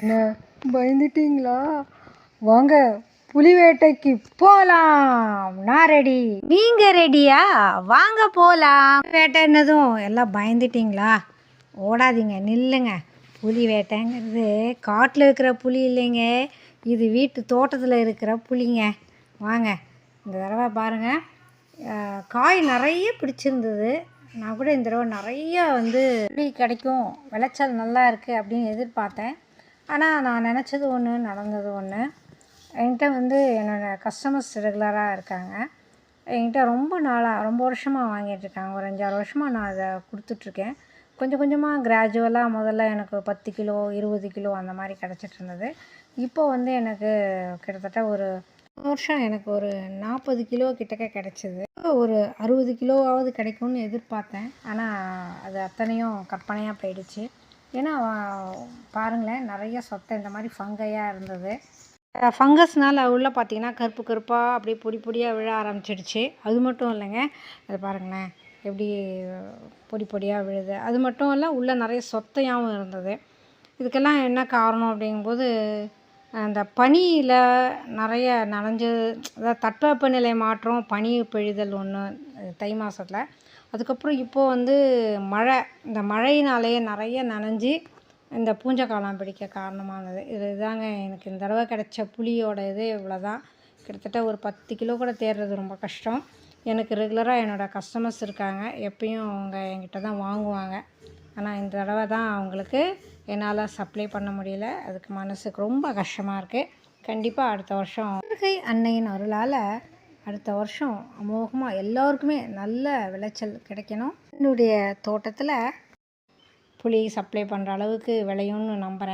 என்ன பயந்துட்டீங்களா? வாங்க புலி வேட்டைக்கு போகலாம் நான் ரெடி நீங்கள் ரெடியா வாங்க போகலாம் வேட்டைன்னதும் எல்லாம் பயந்துட்டீங்களா? ஓடாதீங்க நில்லுங்க. புலி வேட்டைங்கிறது காட்டில் இருக்கிற புலி இல்லைங்க. இது வீட்டு தோட்டத்தில் இருக்கிற புலிங்க. வாங்க இந்த தடவை பாருங்கள் காய் நிறைய பிடிச்சிருந்தது. நான் கூட இந்த தடவை நிறையா வந்து கிடைக்கும் விளைச்சல் நல்லா இருக்குது அப்படின்னு எதிர்பார்த்தேன். ஆனால் நான் நினச்சது ஒன்று நடந்தது ஒன்று என்கிட்ட வந்து என்னோடய கஸ்டமர்ஸ் ரெகுலராக இருக்காங்க. என்கிட்ட ரொம்ப நாளாக ரொம்ப வருஷமாக வாங்கிட்டு இருக்காங்க. ஒரு அஞ்சாறு வருஷமாக நான் அதை கொடுத்துட்ருக்கேன் கொஞ்சம் கொஞ்சமாக கிராஜுவலாக முதல்ல எனக்கு பத்து கிலோ இருபது கிலோ அந்த மாதிரி கிடச்சிட்டு இருந்தது. இப்போ வந்து எனக்கு கிட்டத்தட்ட ஒரு வருஷம் எனக்கு ஒரு நாற்பது கிலோ கிட்டக்க கிடச்சிது. ஒரு அறுபது கிலோவாவது கிடைக்கும்னு எதிர்பார்த்தேன். ஆனால் அது அத்தனையும் கற்பனையாக போயிடுச்சு. ஏன்னா பாருங்களேன் நிறைய சொத்தை இந்த மாதிரி ஃபங்கையாக இருந்தது. ஃபங்கஸ்னால் உள்ளே பார்த்தீங்கன்னா கருப்பு கருப்பாக அப்படியே பொடி பொடியாக விழ ஆரம்பிச்சிடுச்சு. அது மட்டும் இல்லைங்க. அது பாருங்களேன் எப்படி பொடி பொடியாக விழுது. அது மட்டும் இல்லை உள்ளே நிறைய சொத்தையாகவும் இருந்தது. இதுக்கெல்லாம் என்ன காரணம் அப்படிங்கும்போது அந்த பனியில் நிறைய நனைஞ்சு அதாவது தட்பவெப்பநிலை மாற்றம் பனி பெழிதல் ஒன்று தை மாதத்தில் அதுக்கப்புறம் இப்போது வந்து மழை இந்த மழையினாலேயே நிறைய நனைஞ்சி இந்த பூஞ்சைக்காளான் பிடிக்க காரணமானது. இதுதாங்க எனக்கு இந்த தடவை கிடைச்ச புளியோட இது இவ்வளோ தான் கிட்டத்தட்ட ஒரு பத்து கிலோ கூட தேடுறது ரொம்ப கஷ்டம். எனக்கு ரெகுலராக என்னோடய கஸ்டமர்ஸ் இருக்காங்க. எப்பயும் அவங்க என்கிட்ட தான் வாங்குவாங்க. ஆனால் இந்த தடவை தான் அவங்களுக்கு என்னால் சப்ளை பண்ண முடியல. அதுக்கு மனசுக்கு ரொம்ப கஷ்டமாக இருக்குது கண்டிப்பாக அடுத்த வருஷம் முருகை அன்னையின் அருளால் அடுத்த வருஷம் அமோகமாக எல்லோருக்குமே நல்ல விளைச்சல் கிடைக்கணும். என்னுடைய தோட்டத்தில் புளி சப்ளை பண்ணுற அளவுக்கு விளையும்னு நம்புகிறேன்